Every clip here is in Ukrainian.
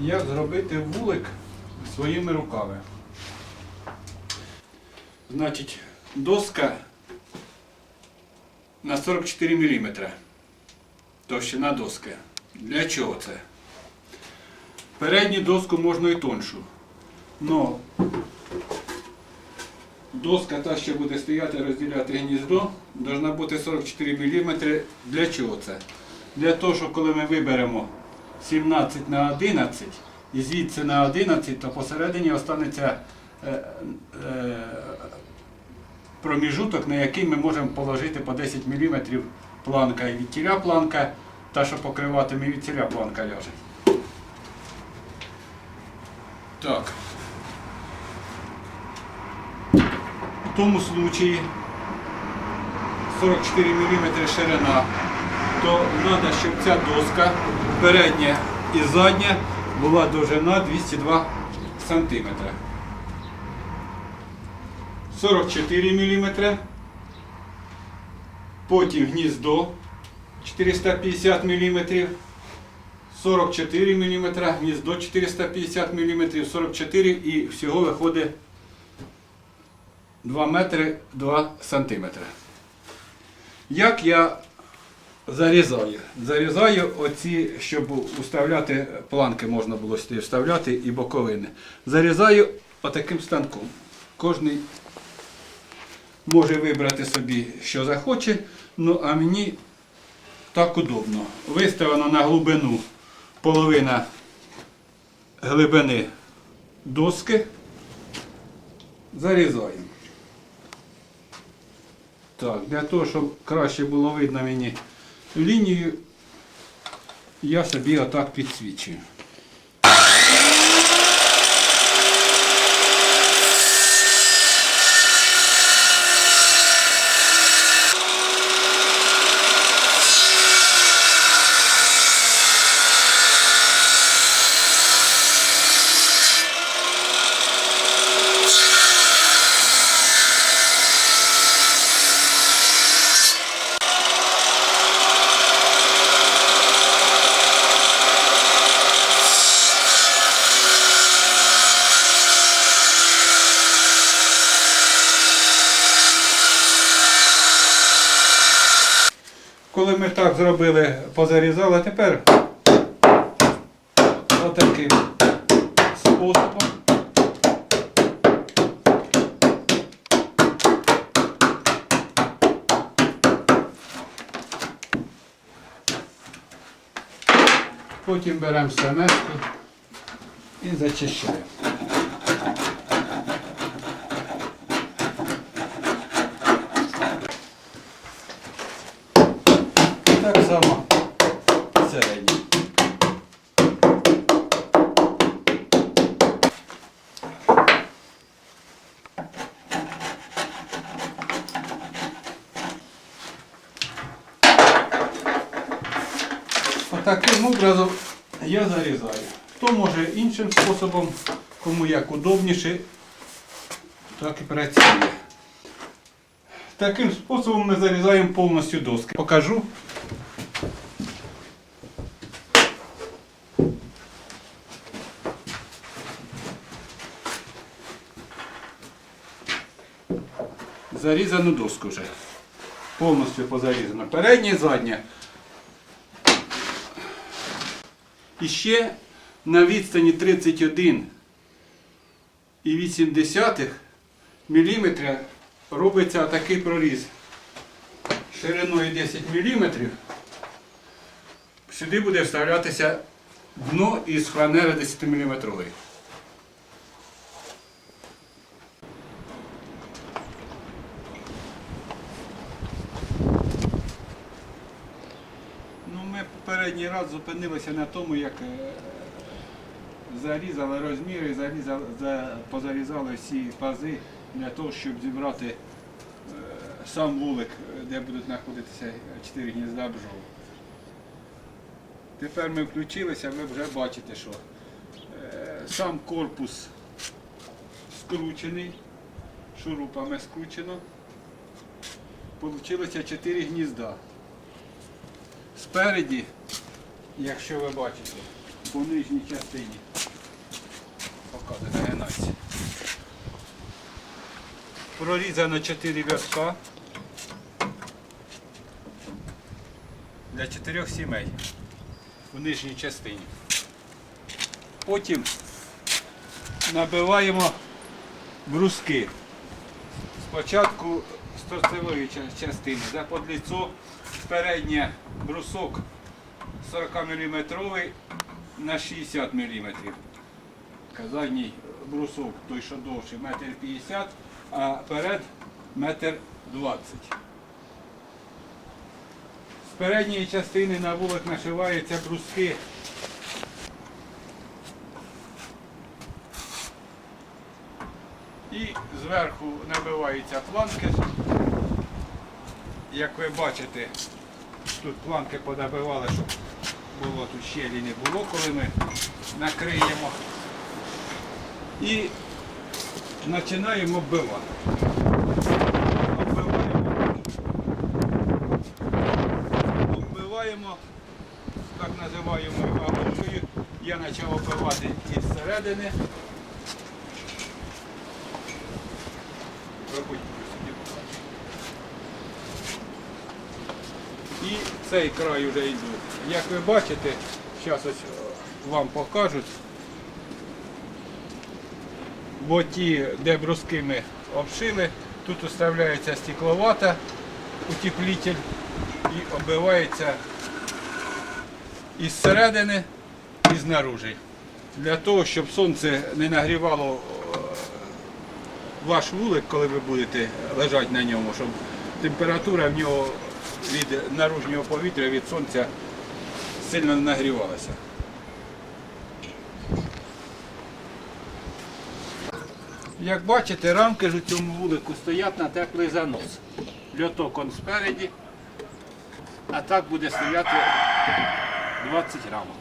як зробити вулик своїми руками. Значить, доска на 44 мм. Товщина доски. Для чого це? Передню доску можна і тоншу. Но доска та, що буде стояти, розділяти гніздо, должна бути 44 мм. Для чого це? Для того, що коли ми виберемо 17 на 11 і звідси на 11, то посередині останеться е, е, проміжуток, на який ми можемо положити по 10 мм планка і від тіля планка, та що покриватиме від тіля планка ляже. Так. В тому случаї 44 мм ширина, то треба, щоб ця доска передня і задня була довжина 202 см. 44 мм. Потім гніздо 450 мм. 44 мм, гніздо 450 мм, 44 і всього виходить 2 метри 2 сантиметри. Як я зарізаю? Зарізаю оці, щоб уставляти планки можна було сюди вставляти і боковини. Зарізаю отаким станком. Кожний може вибрати собі, що захоче, ну а мені так удобно. Виставлено на глибину половина глибини доски. Зарізаємо. Так, для того, щоб краще було видно мені лінію, я собі отак підсвічую. Коли ми так зробили, позарізали, тепер отаким способом. Потім беремо семеску і зачищаємо. Отаким образом я зарізаю. Хто може іншим способом, кому як удобніше, так і працює. Таким способом ми зарізаємо повністю доски. Покажу. Зарізану доску вже. Повністю позарізано. Переднє і заднє. І ще на відстані 31 і 80 мм робиться такий проріз шириною 10 мм. Сюди буде вставлятися дно із фанери 10 мм. Ну, ми попередній раз зупинилися на тому, як е, зарізали розміри, зарізали, позарізали всі пази для того, щоб зібрати е, сам вулик, де будуть знаходитися чотири гнізда бджол. Тепер ми включилися, ви вже бачите, що е, сам корпус скручений, шурупами скручено. Получилося чотири гнізда. Спереді, якщо ви бачите, по нижній частині показує, нагинається. Прорізано 4 в'язка для 4 сімей у нижній частині. Потім набиваємо бруски. Спочатку з торцевої частини, за подліцо переднє брусок 40 мм на 60 мм. Задній брусок, той що довший, метр 50, а перед метр 20. З передньої частини на вулик нашиваються бруски І зверху набиваються планки. Як ви бачите, тут планки понабивали, щоб було тут щелі не було, коли ми накриємо. І починаємо оббивати. Оббиваємо. Оббиваємо, так називаємо агушою. Я почав оббивати із середини. Робить сюди. І цей край вже йду. Як ви бачите, зараз ось е, вам покажуть. Бо ті, де бруски ми обшили, тут уставляється стекловата, утеплитель і оббивається із середини і знаружи. Для того, щоб сонце не нагрівало е, ваш вулик, коли ви будете лежати на ньому, щоб температура в нього від наружнього повітря, від сонця сильно не нагрівалася. Як бачите, рамки ж у цьому вулику стоять на теплий занос. Льоток он спереді, а так буде стояти 20 рамок.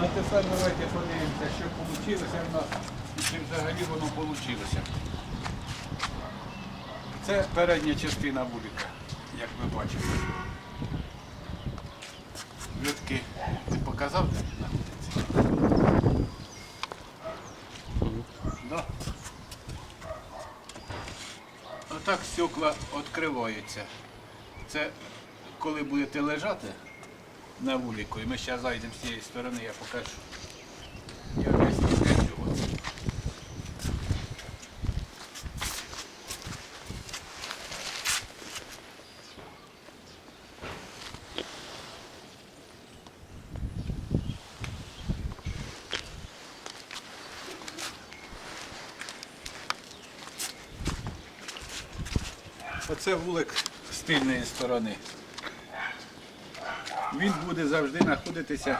А тепер давайте подивимося, що вийшло в нас і чи взагалі воно вийшло. Це передня частина вулика, як ви бачите. Людки, ти показав, де знаходиться? Да. Отак стекла відкриваються. Це коли будете лежати на вулику, і ми зараз зайдемо з цієї сторони, я покажу. Я не скажу. Оце вулик з тильної сторони. Він буде завжди знаходитися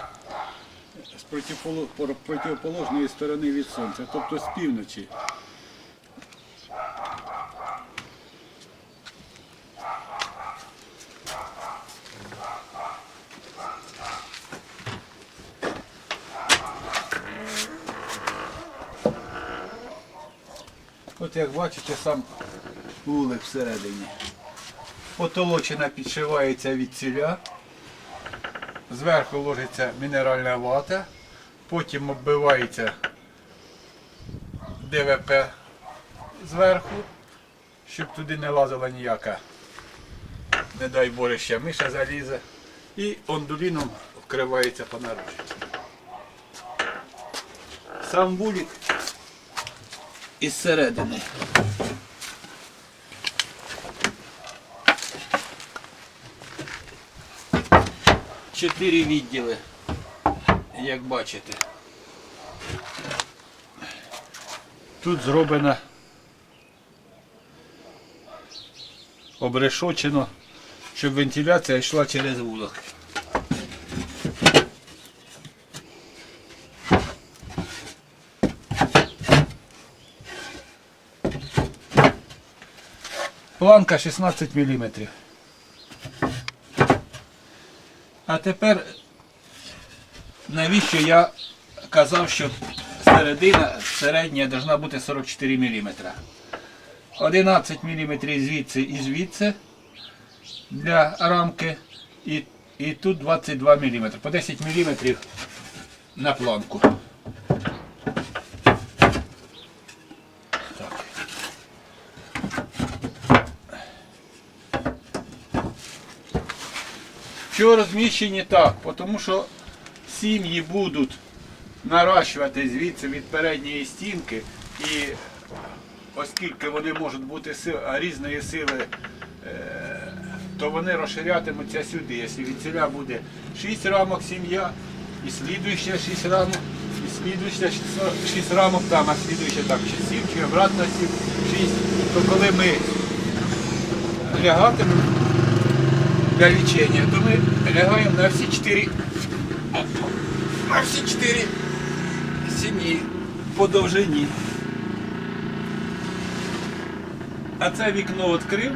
з противоположної сторони від сонця, тобто з півночі. От як бачите, сам вулик всередині. Потолочина підшивається від ціля. Зверху ложиться мінеральна вата, потім оббивається ДВП зверху, щоб туди не лазила ніяка, не дай Боже, ще миша залізе. І ондуліном вкривається понаружі. Сам вулик із середини. Чотири відділи, як бачите. Тут зроблено обрешочено, щоб вентиляція йшла через вулок. Планка 16 мм. А тепер навіщо я казав, що середина середня повинна бути 44 мм. 11 мм звідси і звідси, для рамки і, і тут 22 мм. По 10 мм на планку. Так. Чого розміщені так? Тому що сім'ї будуть наращувати звідси від передньої стінки і оскільки вони можуть бути різної сили, е, то вони розширятимуться сюди. Якщо від ціля буде 6 рамок сім'я, і слідуюча 6 рамок, і слідуюча 6 рамок там, а слідуюча там чи 7, чи обратно 7, 6, то коли ми лягатимемо для лічення, то ми лягаємо на всі 4 на всі 4 сім'ї по довжині. А це вікно відкрив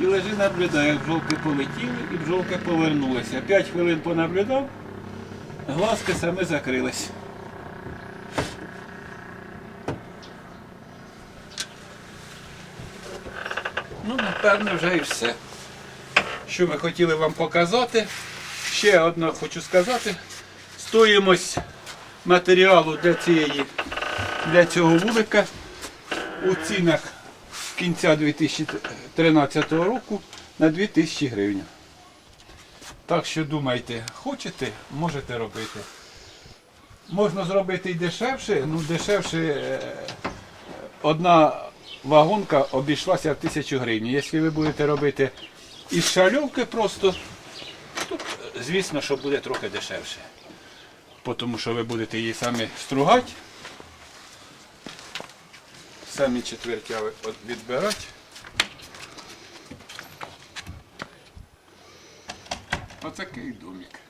і лежи наблюдає, як бджолки полетіли і бджолки повернулися. П'ять хвилин понаблюдав, глазки саме закрились. Ну, напевно, вже і все. Що ми хотіли вам показати. Ще одне хочу сказати. Стоїмось матеріалу для цієї для цього вулика у цінах кінця 2013 року на 2000 гривень. Так що думайте, хочете, можете робити. Можна зробити і дешевше, ну дешевше е, одна вагонка обійшлася в 1000 гривень. Якщо ви будете робити із шальовки просто, тут, звісно, що буде трохи дешевше. Тому що ви будете її самі стругати самі четвертяви відбирати. Отакий домик.